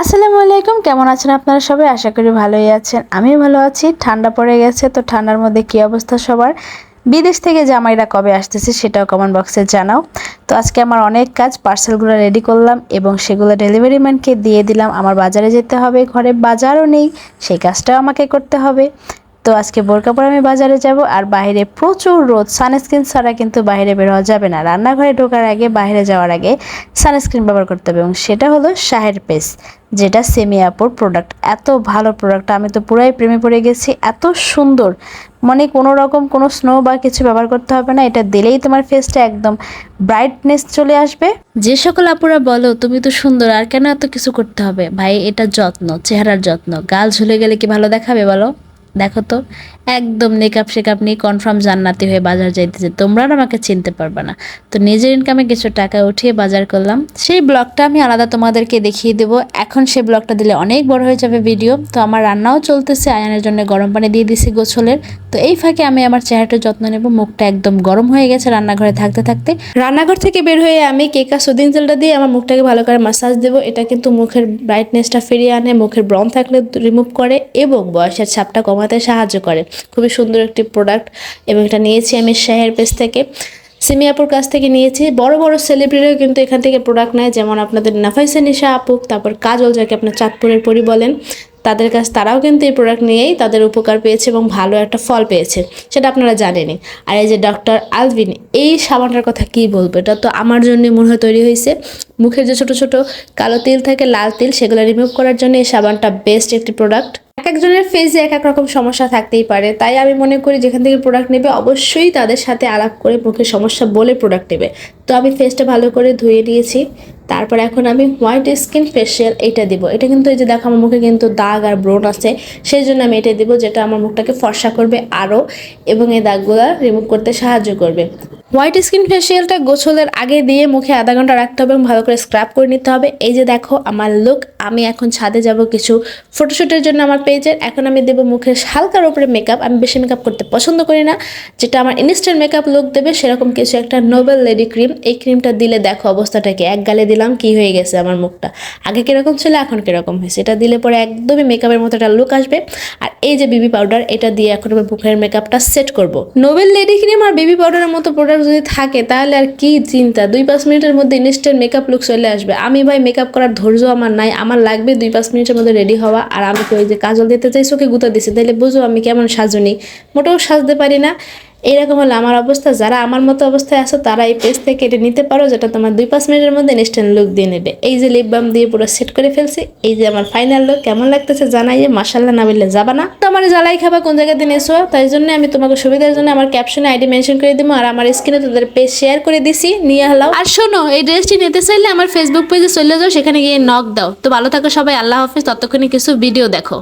আসসালামু আলাইকুম, কেমন আছেন আপনারা সবাই? আশা করি ভালোই আছেন। আমিও ভালো আছি। ঠান্ডা পড়ে গেছে, তো ঠান্ডার মধ্যে কী অবস্থা সবার? বিদেশ থেকে জামাইরা কবে আসতেছে সেটাও কমেন্ট বক্সে জানাও। তো আজকে আমার অনেক কাজ পার্সেলগুলো রেডি করলাম এবং সেগুলো ডেলিভারি ম্যানকে দিয়ে দিলাম। আমার বাজারে যেতে হবে, ঘরে বাজারও নেই, সেই কাজটাও আমাকে করতে হবে। তো আজকে বোরকা পরে আমি বাজারে যাব আর বাইরে প্রচুর রোদ সানস্ক্রিন ছাড়া কিন্তু বাইরে বের হওয়া যাবে না। রান্নাঘরে ঢোকার আগে, বাইরে যাওয়ার আগে সানস্ক্রিন ব্যবহার করতে হবে এবং সেটা হলো শাহের পেস যেটা সেমি আপুর প্রোডাক্ট এত ভালো প্রোডাক্ট আমি তো পুরাই প্রেমে পড়ে গেছি। এত সুন্দর। মানে কোনো রকম কোনো স্নো বা কিছু ব্যবহার করতে হবে না, এটা দিলেই তোমার ফেসটা একদম ব্রাইটনেস চলে আসবে। যে সকল আপুরা বলো, তুমি তো সুন্দর, আর কেন এত কিছু করতে হবে? ভাই, এটা যত্ন, চেহারার যত্ন। গাল ঝুলে গেলে কি ভালো দেখাবে বলো? দেখো তো, একদম মেকআপ শেকআপ নিয়ে কনফার্ম জান্নাতি হয়ে বাজার যাইতেছে তোমরা আমাকে চিনতে পারবে না। তো নিজের ইনকামে কিছু টাকা উঠিয়ে বাজার করলাম। সেই ব্লগটা আমি আলাদা তোমাদেরকে দেখিয়ে দেবো। এখন সেই ব্লগটা দিলে অনেক বড় হয়ে যাবে ভিডিও তো আমার রান্নাও চলতেছে, আয়ানের জন্য গরম পানি দিয়ে দিছি গোছলের। তো এই ফাঁকে আমি আমার চেহারাটার যত্ন নেব। মুখটা একদম গরম হয়ে গেছে রান্নাঘরে থাকতে থাকতে। রান্নাঘর থেকে বের হয়ে আমি কেকা সুদিন তেলটা দিয়ে আমার মুখটাকে ভালো করে মাসাজ দেবো। এটা কিন্তু মুখের ব্রাইটনেসটা ফিরিয়ে আনে, মুখের ব্রণ থাকলে রিমুভ করে এবং বয়সের ছাপটা কমাতে সাহায্য করে। খুবই সুন্দর একটি প্রোডাক্ট এবং এটা নিয়েছি আমি শাহের পেজ থেকে। সিমিয়াপুর কাছ থেকে নিয়েছি। বড় বড় সেলিব্রিটিও কিন্তু এখান থেকে প্রোডাক্ট নেয়। যেমন আপনাদের নাফাইসা নিশা আপু, তারপর কাজল যাকে আপনার চাঁদপুরের পরি বলেন। তাদের কাছ তারাও কিন্তু এই প্রোডাক্ট নিয়েই তাদের উপকার পেয়েছে এবং ভালো একটা ফল পেয়েছে, সেটা আপনারা জানেনই। আর এই যে ডক্টর আলভিন, এই সাবানটার কথা কি বলব? এটা তো আমার জন্য মনে হয় তৈরি হয়েছে। মুখের যে ছোট ছোট কালো তিল থাকে, লাল তিল, সেগুলো রিমুভ করার জন্য এই সাবানটা বেস্ট একটি প্রোডাক্ট এক একজনের ফেসে এক এক রকম সমস্যা থাকতেই পারে। তাই আমি মনে করি যেখান থেকে প্রোডাক্ট নেবে, অবশ্যই তাদের সাথে আলাপ করে মুখের সমস্যা বলে প্রোডাক্ট নেবে। তো আমি ফেসটা ভালো করে ধুয়ে নিয়েছি। তারপর এখন আমি হোয়াইট স্কিন ফেশিয়াল এটা দিব। এটা কিন্তু এই যে দেখো, আমার মুখে কিন্তু দাগ আর ব্রণ আছে। সেই জন্য আমি এটা দিব, যেটা আমার মুখটাকে ফর্সা করবে আরও এবং এই দাগগুলো রিমুভ করতে সাহায্য করবে। হোয়াইট স্কিন ফেশিয়ালটা গোছলের আগে দিয়ে মুখে আধা ঘণ্টা রাখতে হবে এবং ভালো করে স্ক্রাব করে নিতে হবে। এই যে দেখো, আমার লুক আমি এখন ছাদে যাব কিছু ফটোশ্যুটের জন্য আমার পেজের এখন আমি দেবো মুখের হালকার উপরে মেকআপ আমি বেশি মেকআপ করতে পছন্দ করি না। যেটা আমার ইনস্ট্যান্ট মেকআপ লুক দেবে, সেরকম কিছু একটা নোবেল লেডি ক্রিম এই ক্রিমটা দিলে দেখো অবস্থাটাকে এক গালে দিলাম, কি হয়ে গেছে আমার মুখটা? আগে কীরকম ছিল, এখন কীরকম হয়েছে? এটা দিলে পরে একদমই মেকআপের মতো একটা লুক আসবে। আর এই যে বিবি পাউডার এটা দিয়ে এখন আমি মুখের মেকআপটা সেট করব। নোবেল লেডি ক্রিম আর বেবি পাউডারের মতো প্রোডাক্ট যদি থাকে, তাহলে আর কি চিন্তা? দুই পাঁচ মিনিটের মধ্যে ইনস্ট্যান্ট মেকআপ লুক চলে আসবে। আমি ভাই মেকআপ করার ধৈর্য আমার নাই। আমার লাগবে দুই পাঁচ মিনিটের মধ্যে রেডি হওয়া। আর আমি ওই যে কাজল দিতে চাই চোখে গুঁতা দিছি। তাহলে বুঝো আমি কেমন সাজুনি। মোটেও সাজতে পারি না। এইরকম হলো আমার অবস্থা, যারা আমার মতো অবস্থায় আছো তারা এই পেজ থেকে এটা নিতে পারো যেটা তোমার দুই পাঁচ মিনিটের মধ্যে ইনস্ট্যান্ট লুক দিয়ে নেবে। এই যে লিপ বাম দিয়ে পুরো সেট করে ফেলছি, এই যে আমার ফাইনাল লুক কেমন লাগতেছে জানাই যে মাসাল্লাহ না বললে যাবা না। তো আমার জ্বালাই খাবা কোন জায়গা দিয়ে এসো তাই জন্য আমি তোমাকে সুবিধার জন্য আমার ক্যাপশনে আইডি মেনশন করে দিব আর আমার স্ক্রিনে তোদের পেজ শেয়ার করে দিছি, নিয়ে হলাও আর শোনো, এই ড্রেসটি নিতে চাইলে আমার ফেসবুক পেজে চলে যাও, সেখানে গিয়ে নক দাও। তো ভালো থাকো সবাই, আল্লাহ হাফিজ, ততক্ষণে কিছু ভিডিও দেখো।